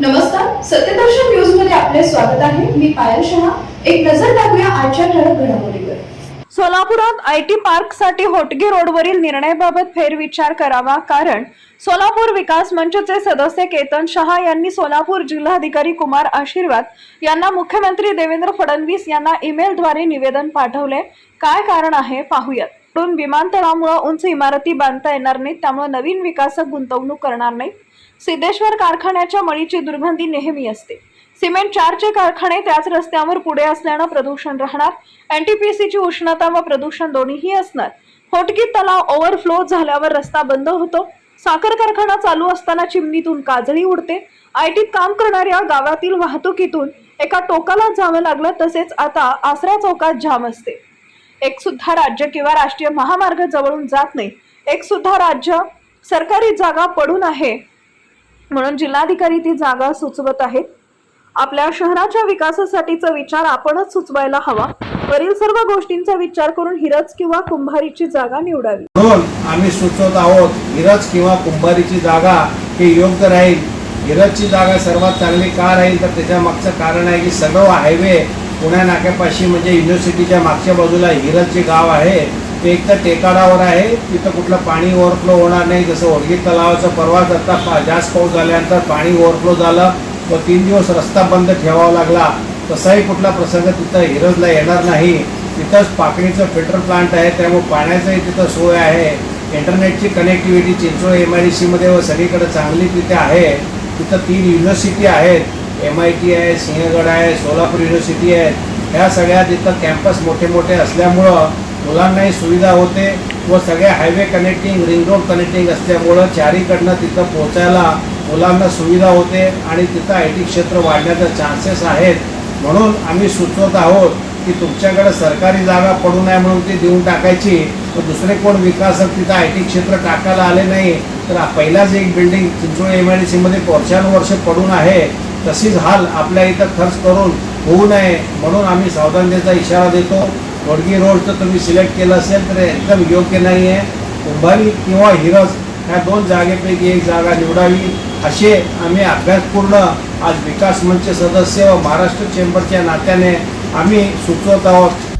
नमस्कार सत्यदर्शन न्यूजमध्ये आपले स्वागत आहे. मी पायल शहा. एक नजर टाकूया आजच्या ठळक घडामोडीवर. सोलापुरात आय टी पार्कसाठी होटगी रोडवरील निर्णयाबाबत फेरविचार करावा कारण सोलापूर विकास मंचचे सदस्य केतन शहा यांनी सोलापूर जिल्हाधिकारी कुमार आशीर्वाद यांना मुख्यमंत्री देवेंद्र फडणवीस यांना ईमेलद्वारे निवेदन पाठवले. काय कारण आहे पाहूयात. विमानतळामुळे उंच इमारती बांधता येणार नाहीत त्यामुळे नवीन विकासक गुंतवणूक करणार नाही सिद्धेश्वर कारखान्याच्या मळीची दुर्गंधी नेहमी असते. सिमेंट चारचे कारखाने त्याच रस्त्यावर पुढे असल्यानं प्रदूषण राहणार. एनटीपीसीची उष्णता व प्रदूषण दोन्हीही असणार. होटकी तलाव ओव्हरफ्लो झाल्यावर रस्ता बंद होतो. साखर कारखाना चालू असताना चिमणीतून काजळी उडते. आयटीत काम करणाऱ्या गावातील वाहतुकीतून एका टोकाला जावं लागलं तसेच आता आसरा चौकात जाम असते. एक सुद्धा राज्य किंवा राष्ट्रीय महामार्ग जवळून जात नाही. एक सुद्धा राज्य सरकारी जागा पडून आहे. म्हणून जिल्हाधिकारी ती जागा सुचवत आहेत. आपल्या शहराच्या विकासासाठीचा विचार आपणच सुचवायला हवा. वरील सर्व गोष्टींचा विचार करून हिरज किंवा कुंभारीची जागा निवडावी. म्हणून आम्ही सुचवत आहोत हिरज किंवा कुंभारीची जागा ही योग्य राहील. हिरजची जागा सर्वात चांगली का राहील तर त्याच्या मागचं कारण आहे की सगळं हायवे पुण्या नाक्यापाशी म्हणजे युनिव्हर्सिटीच्या मागच्या बाजूला हिरज जे गाव आहे. ते एक तर टेकाडावर आहे तिथं कुठलं पाणी ओव्हरफ्लो होणार नाही. जसं ओडगी तलावाचं परवाच आता पा जास्त पाऊस झाल्यानंतर पाणी ओव्हरफ्लो झालं व तीन दिवस रस्ता बंद ठेवावा लागला. तसाही कुठला प्रसंग तिथं हिरजला येणार नाही. तिथंच पाकळीचं फिल्टर प्लांट आहे त्यामुळे पाण्याचंही तिथं सोय आहे. इंटरनेटची connectivity Chincholi M I D सीमध्ये व सगळीकडे चांगली तिथे आहे. तिथं तीन युनिव्हर्सिटी आहेत. एम आय टी आहे सिंहगड आहे सोलापूर युनिव्हर्सिटी आहे. ह्या सगळ्या तिथं कॅम्पस मोठे मोठे असल्यामुळं मुलांनाही सुविधा होते व सगळे highway connecting ring road connecting असल्यामुळं चारीकडनं तिथं पोहोचायला मुलांना सुविधा होते आणि तिथं आय टी क्षेत्र वाढण्याचे चान्सेस आहेत. म्हणून आम्ही सुचवत आहोत की तुमच्याकडे सरकारी जागा पडू नये म्हणून ती देऊन टाकायची. व दुसरे कोण विकासक तिथं आय टी क्षेत्र टाकायला आले नाही तर पहिलाच एक building Chincholi M I D सीमध्ये वर्षानुवर्ष पडून आहे. तशीच हाल आपल्या इथं खर्च करून होऊ नये. म्हणून आम्ही सावधानतेचा इशारा देतो. वडगी रोड जर तुम्ही सिलेक्ट केला असेल तर एकदम योग्य नाही आहे. कुंभारी किंवा हिरज ह्या दोन जागेपैकी एक जागा निवडावी असे आम्ही अभ्यासपूर्ण आज विकास मंच सदस्य व महाराष्ट्र चेंबरच्या नात्याने आम्ही सुचवत आहोत.